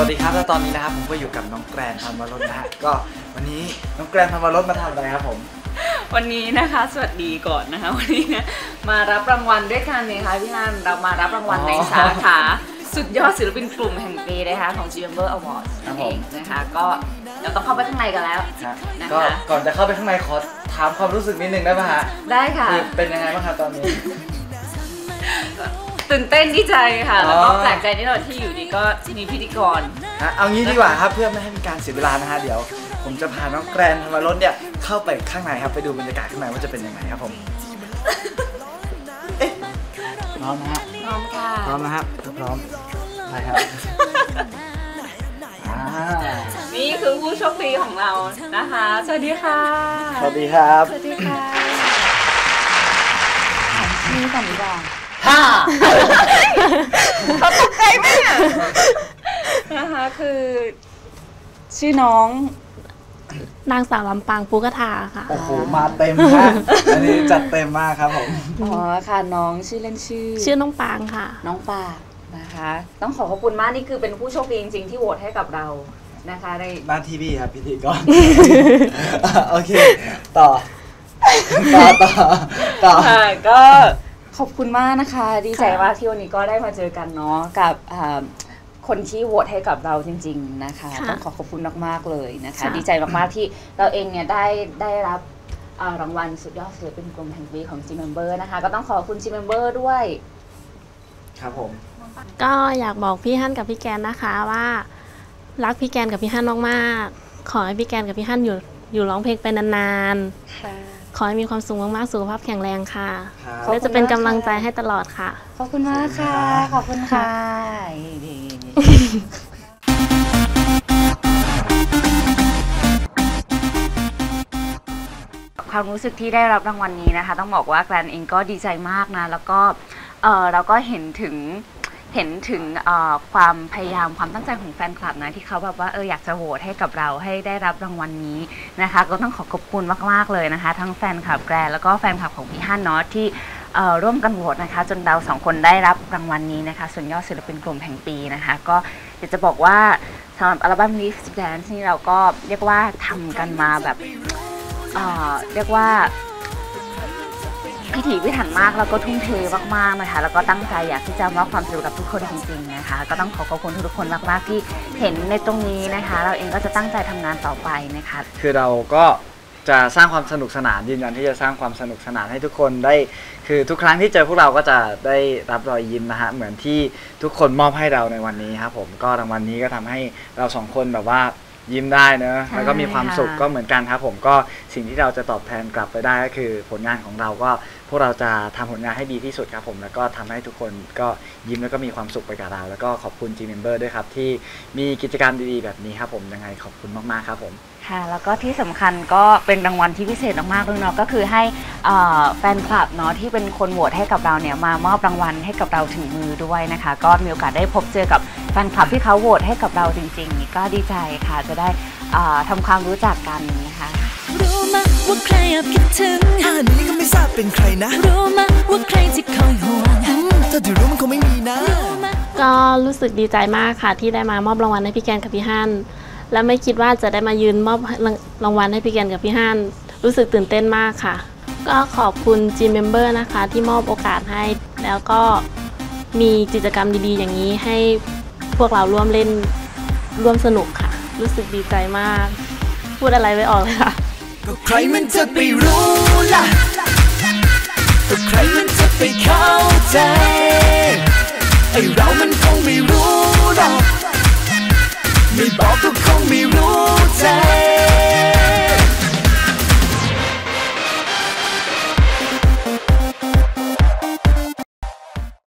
วัสดีครับ แล้วตอนนี้นะครับผมก็อยู่กับน้องแกรนธรรมรสนะฮะ ก็วันนี้น้องแกรนธรรมรสมาทำอะไรครับผม วันนี้นะคะ สวัสดีก่อนนะคะ วันนี้นะมารับรางวัลด้วยกันนะคะพี่ฮันเรามารับรางวัลอ๋อในสาขาสุดยอดศิลปินกลุ่มแห่งปีนะคะของ g m b e r Awards ครันั่บนผมเองนะคะ ก็เราต้องเข้าไปข้างในกันแล้วฮะนะคะก็ก่อนจะเข้าไปข้างในขอถามความรู้สึกนิดนึงได้ป่ะฮะได้ค่ะ คือเป็นยังไงบ้างครับตอนนี้ ตื่นเต้นดีใจค่ะอ๋อแล้วก็แปลกใจนิดหน่อยที่อยู่ดีก็มีพิธีกรฮะเอางี้ดีกว่าครับเพื่อไม่ให้เป็นการเสียเวลานะฮะเดี๋ยว ผมจะพาน้องแกรนธรรมรสเนี่ยเข้าไปข้างในครับไปดูบรรยากาศข้างในว่าจะเป็นยังไงครับผมเอ๊ะพร้อมนะฮะพร้อมค่ะพร้อมนะครับพร้อมไปครับอ่านี่คือผู้โชคดีของเรานะคะ สวัสดีค่ะ สวัสดีครับ สวัสดีค่ะนี่ก่อนดีกว่า ห้าเขาตกใจไหมเนี่ยนะคะคือ ชื่อน้องนางสาวลำปางปูกระทาค่ะ โอ้โห มาเต็มมากอันนี้จัดเต็มมากครับผม อ๋อค่ะน้องชื่อเล่นชื่อ ชื่อน้องปางค่ะ น้องปากนะคะ ต้องขอขอบคุณมากนี่คือเป็นผู้โชคดีจริงๆ ที่โหวตให้กับเรานะคะในบ้านทีวีครับพิธีกรโอเค ต่อ ต่อต่อต่อค่ะก็ ขอบคุณมากนะคะ ดีใจมากที่วันนี้ก็ได้มาเจอกันเนาะกับอ่าคนที่โหวตให้กับเราจริง ๆนะคะค่ะต้องขอขอบคุณมากๆเลยนะคะค่ะดีใจมากๆที่เราเองเนี่ยได้ได้รับอ่ารางวัลสุดยอดศิลปินกลุ่มแห่งปีของ G Member นะคะ ก็ต้องขอบคุณ G Member ด้วย ครับผม ก็อยากบอกพี่ฮั่นกับพี่แกนนะคะว่า รักพี่แกนกับพี่ฮั่นมากๆขอให้พี่แกนกับพี่ฮั่นอยู่อยู่ร้องเพลงไปนานๆ ขอให้มีความสุขมากๆ สุขภาพแข็งแรงค่ะครับ และจะเป็นกำลังใจให้ตลอดค่ะ ขอบคุณมากค่ะ ขอบคุณค่ะความรู้สึกที่ได้รับรางวัลนี้นะคะ ต้องบอกว่าแกรนเองก็ดีใจมากนะ แล้วก็เออเราก็เห็นถึง เห็นถึงความพยายามความตั้งใจของแฟนคลับนะที่เขาแบบว่าเอออยากจะโหวตให้กับเราให้ได้รับรางวัลนี้นะคะ ก็ต้องขอขอบคุณมากๆเลยนะคะ ทั้งแฟนคลับแกรแล้วก็แฟนคลับของพี่ฮันเนาะที่ร่วมกันโหวตนะคะ จนเราสองคนได้รับรางวัลนี้นะคะส่วนยอดศิลปินกลุ่มแห่งปีนะคะ ก็อยากจะบอกว่าสำหรับอัลบั้ม Live Dance นี่เราก็เรียกว่าทำกันมาแบบเเรียกว่า พิถีพิถันมากแล้วก็ทุ่มเทมากๆนะคะแล้วก็ตั้งใจอยากที่จะมอบความสุขกับทุกคนจริงๆนะคะ ก็ต้องขอขอบคุณทุกคนมากๆที่เห็นในตรงนี้นะคะ เราเองก็จะตั้งใจทำงานต่อไปนะคะ คือเราก็จะสร้างความสนุกสนานยืนยันที่จะสร้างความสนุกสนานให้ทุกคนได้ คือทุกครั้งที่เจอพวกเราก็จะได้รับรอยยิ้มนะฮะเหมือนที่ทุกคนมอบให้เราในวันนี้ครับผมก็รางวัลนี้ก็ทำให้เราสองคนแบบว่า ยิ้มได้เนอะใช่แล้วก็มีความสุขค่ะก็เหมือนกันครับผมก็สิ่งที่เราจะตอบแทนกลับไปได้ก็คือผลงานของเราก็พวกเราจะทำผลงานให้ดีที่สุดครับผม แล้วก็ทำให้ทุกคนก็ยิ้มแล้วก็มีความสุขไปกับเรา แล้วก็ขอบคุณ G Member ด้วยครับ ที่มีกิจกรรมดีๆ แบบนี้ครับผมยังไงขอบคุณมากๆครับผมค่ะแล้วก็ที่สำคัญก็เป็นรางวัลที่พิเศษมากๆเลยเนาะก็คือให้เอ่อ แฟนคลับเนาะที่เป็นคนโหวตให้กับเราเนี่ยมามอบรางวัลให้กับเราถึงมือด้วยนะคะ ก็มีโอกาสได้พบเจอกับแฟนคลับที่เขาโหวตให้กับเราจริงๆ ก็ดีใจค่ะจะได้เอ่อทำความรู้จักกันนะคะรู้มะว่าใครแอบคิดถึงอันนี้ก็ไม่ทราบเป็นใครนะ รู้มะว่าใครที่คอยห่วงอืมถ้าที่รู้มันคงไม่มีนะรู้มะก็รู้สึกดีใจมากค่ะที่ได้มามอบรางวัลให้พี่แกนกับพี่ฮั่นและไม่คิดว่าจะได้มายืนมอบรางวัลให้พี่แกนกับพี่ฮั่นรู้สึกตื่นเต้นมากค่ะ ก็ขอบคุณ G Member นะคะ ที่มอบโอกาสให้ แล้วก็มีกิจกรรมดีๆ อย่างนี้ให้พวกเราร่วมเล่นร่วมสนุกค่ะ รู้สึกดีใจมาก พูดอะไรไม่ออกเลยค่ะ ก็ใครมันจะไปรู้ล่ะก็ใครมัน